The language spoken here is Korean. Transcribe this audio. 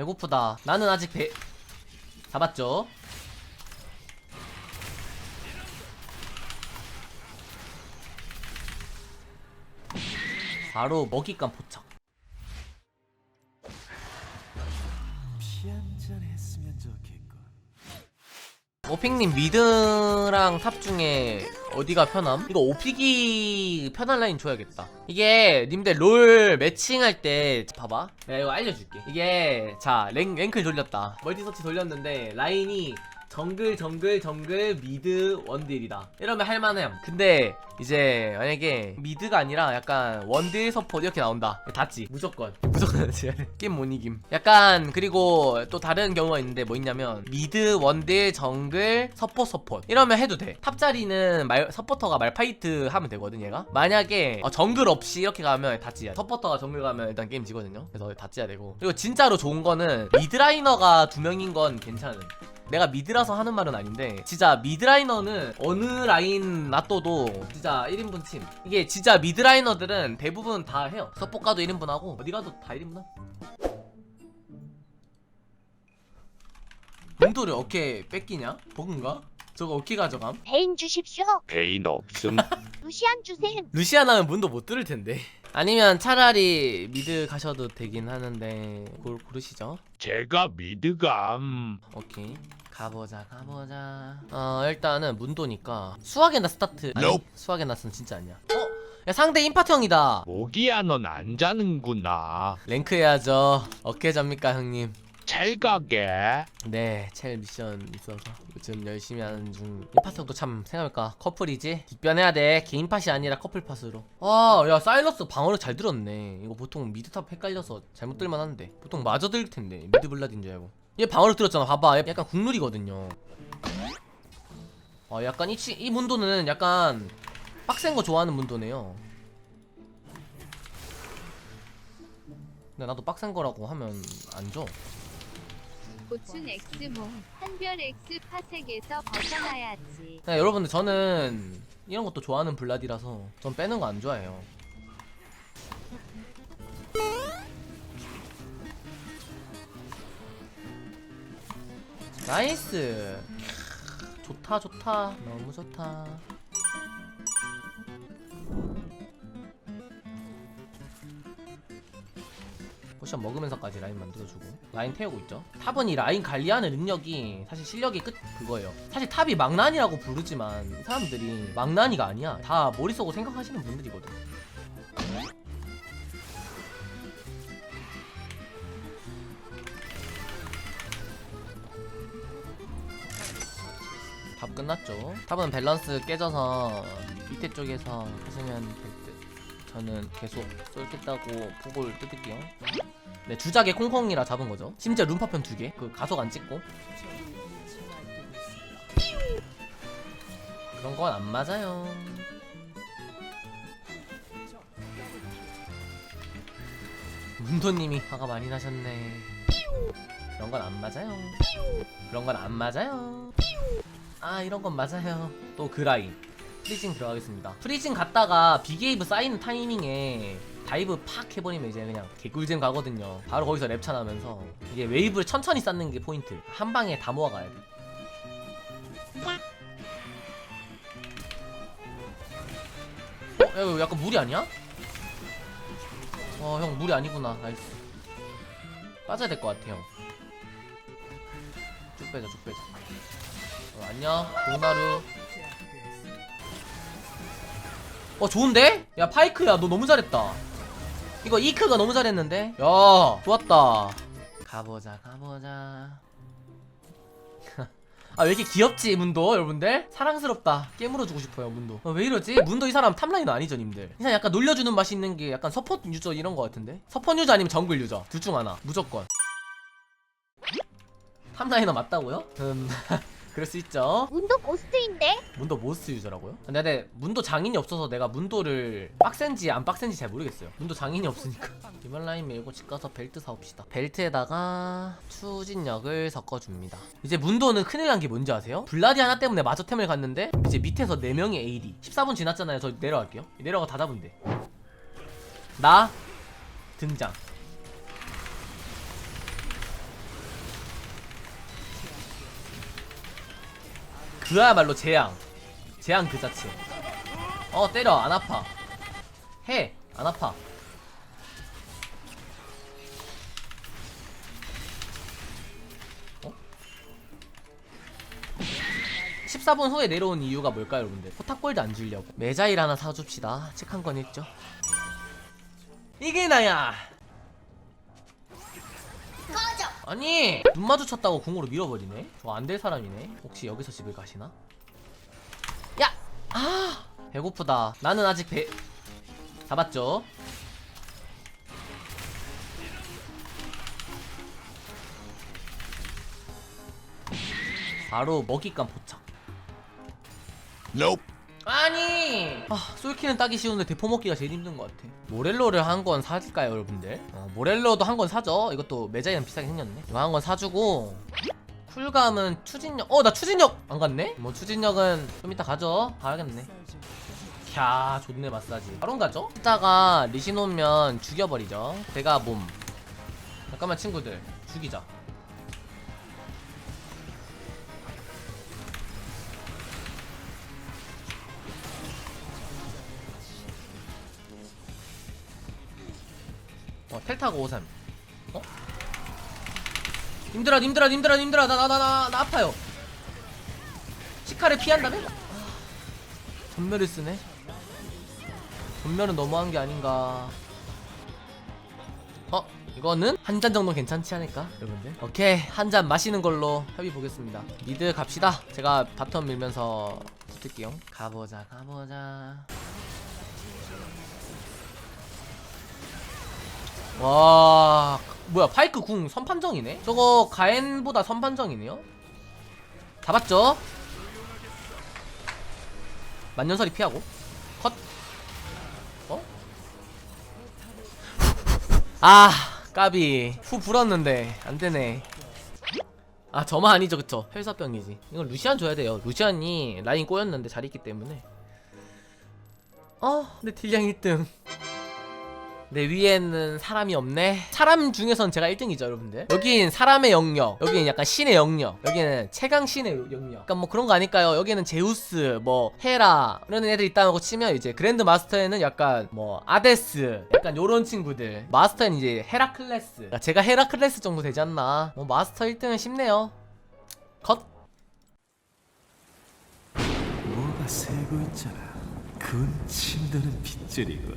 배고프다. 나는 아직 배 잡았죠? 바로 먹잇감 포착 오픽님 미드랑 탑 중에 어디가 편함? 이거 오픽이 편한 라인 줘야겠다. 이게 님들 롤 매칭할 때 봐봐. 내가 이거 알려줄게. 이게 자 랭, 랭클 돌렸다. 멀티서치 돌렸는데 라인이 정글 정글 정글 미드 원딜이다. 이러면 할만함. 근데 이제 만약에 미드가 아니라 약간 원딜 서포트 이렇게 나온다. 닿지. 무조건. 무조건 닿지. 게임 못 이김. 약간 그리고 또 다른 경우가 있는데 뭐 있냐면 미드 원딜 정글 서포 서포트. 이러면 해도 돼. 탑자리는 말, 서포터가 말파이트 하면 되거든 얘가. 만약에 어, 정글 없이 이렇게 가면 닿지야. 서포터가 정글 가면 일단 게임 지거든요. 그래서 닿지야 되고. 그리고 진짜로 좋은 거는 미드라이너가 두 명인 건 괜찮은. 내가 미드라서 하는 말은 아닌데 진짜 미드라이너는 어느 라인 놔둬도 진짜 1인분 침 이게 진짜 미드라이너들은 대부분 다 해요 서포 가도 1인분 하고 어디 가도 다 1인분 함 문도를 어깨 뺏기냐? 버그인가? 저거 어깨 가져감? 베인 주십시오. 베인 없음 루시안 주셈. 루시안 하면 문도 못 들을 텐데 아니면 차라리 미드 가셔도 되긴 하는데 고르, 고르시죠 제가 미드감 오케이 가보자 가보자. 어 일단은 문도니까 수학의 나 스타트. 아니 Nope. 수학의 낫은 진짜 아니야. 어? 야 상대 인파트 형이다. 모기야 넌 안 자는구나. 랭크 해야죠. 어깨 잡니까 형님? 잘 가게. 네 첼 미션 있어서 요즘 열심히 하는 중. 인파트 형도 참 생각해볼까? 커플이지? 뒷변해야 돼. 개인 팟이 아니라 커플 팟으로. 아 야 사일러스 방어를 잘 들었네. 이거 보통 미드탑 헷갈려서 잘못 들만 한데. 보통 마저 들 텐데. 미드 블라드인 줄 알고 얘 방어를 들었잖아 봐봐 얘 약간 국룰이거든요 아 약간 이, 치, 이 문도는 약간 빡센 거 좋아하는 문도네요 근데 나도 빡센 거라고 하면 안 줘. 고춘 X몽 한별 X 파색에서 벗어나야지. 그냥 여러분들 저는 이런 것도 좋아하는 블라디라서 전 빼는 거 안 좋아해요. 나이스. 좋다 좋다. 너무 좋다. 포션 먹으면서까지 라인 만들어주고. 라인 태우고 있죠. 탑은 이 라인 관리하는 능력이 사실 실력이 끝 그거예요. 사실 탑이 망난이라고 부르지만 사람들이 망난이가 아니야. 다 머릿속으로 생각하시는 분들이거든 끝났죠. 탑은 밸런스 깨져서 밑에 쪽에서 하시면 될 듯. 저는 계속 쏠겠다고 폭을 뜯을게요. 네 주작에 콩콩이라 잡은 거죠. 심지어 룸파편 두개그 가속 안 찍고. 그런 건 안 맞아요. 문도님이 화가 많이 나셨네. 그런 건 안 맞아요. 그런 건 안 맞아요 아 이런 건 맞아요. 또 그 라인. 프리징 들어가겠습니다. 프리징 갔다가 비게이브 쌓이는 타이밍에 다이브 팍 해버리면 이제 그냥 개꿀잼 가거든요. 바로 거기서 랩차 나면서. 이게 웨이브를 천천히 쌓는 게 포인트. 한 방에 다 모아가야 돼. 어? 야 이거 약간 물이 아니야? 어 형 물이 아니구나. 나이스. 빠져야 될 것 같아 형쭉 빼자 쭉 빼자 어, 안녕 도나루. 어 좋은데? 야 파이크야 너 너무 잘했다. 이거 이크가 너무 잘했는데? 야 좋았다. 가보자 가보자. 아 왜 이렇게 귀엽지 문도 여러분들? 사랑스럽다. 깨물어 주고 싶어요 문도. 어, 왜 이러지? 문도 이 사람 탑라이너 아니죠 님들? 이 사람 약간 놀려주는 맛이 있는 게 약간 서포트 유저 이런 거 같은데? 서포트 유저 아니면 정글 유저? 둘 중 하나. 무조건. 탑라이너 맞다고요? 음 그럴 수 있죠. 문도 고스트인데? 문도 모스 유저라고요? 근데, 근데 문도 장인이 없어서 내가 문도를 빡센지 안 빡센지 잘 모르겠어요. 문도 장인이 없으니까. 히말라인 밀고 집 가서 벨트 사옵시다. 벨트에다가 추진력을 섞어줍니다. 이제 문도는 큰일 난 게 뭔지 아세요? 블라디 하나 때문에 마저템을 갔는데 이제 밑에서 4명의 AD 14분 지났잖아요. 저 내려갈게요. 내려가 다 잡으면 돼나 등장 그야말로 재앙. 재앙 그 자체. 어 때려. 안 아파. 해. 안 아파. 어? 14분 후에 내려온 이유가 뭘까요 여러분들? 포탑골드 안 주려고. 메자일 하나 사줍시다. 책 한 권 읽죠? 이게 나야 아니 눈 마주쳤다고 궁으로 밀어버리네 저 안 될 사람이네 혹시 여기서 집을 가시나? 야! 아 배고프다 나는 아직 배 잡았죠 바로 먹잇감 포착 Nope. 아니. 아 솔키는 따기 쉬운데 대포 먹기가 제일 힘든 것 같아. 모렐로를 한 건 사줄까요 여러분들? 어, 모렐로도 한 건 사죠? 이것도 매자이랑 비싸게 생겼네. 이거 한 건 사주고 쿨감은 추진력. 어 나 추진력 안 갔네? 뭐 추진력은 좀 이따 가죠? 가야겠네. 캬 좋네 마사지. 바로 가죠? 이따가 리신 오면 죽여버리죠. 제가 몸 잠깐만 친구들. 죽이자 어, 텔 타고 53. 어? 님들아, 님들아, 님들아, 님들아, 나, 나, 나, 나, 나 아파요. 시카를 피한다면? 아, 전멸을 쓰네. 전멸은 너무한 게 아닌가. 어? 이거는 한 잔 정도 괜찮지 않을까? 여러분들? 오케이. 한 잔 마시는 걸로 협의 보겠습니다. 미드 갑시다. 제가 바텀 밀면서 붙을게요. 가보자, 가보자. 와 뭐야 파이크 궁 선판정이네? 저거 가엔보다 선판정이네요? 잡았죠? 만년설이 피하고. 컷. 어? 아 까비. 후 불었는데. 안되네. 아 저만 아니죠 그쵸? 헬사병이지. 이건 루시안 줘야 돼요. 루시안이 라인 꼬였는데 잘 있기 때문에. 어 근데 딜량 1등 내 위에는 사람이 없네? 사람 중에선 제가 1등이죠 여러분들. 여긴 사람의 영역 여기는 약간 신의 영역 여기는 최강 신의 영역. 약간 뭐 그런 거 아닐까요? 여기는 제우스 뭐 헤라 이런 애들 있다고 치면 이제 그랜드 마스터에는 약간 뭐 아데스 약간 요런 친구들. 마스터는 이제 헤라클레스. 그러니까 제가 헤라클레스 정도 되지 않나? 뭐 마스터 1등은 쉽네요. 컷! 뭐가 새고 있잖아. 그건 침대는 빗줄이고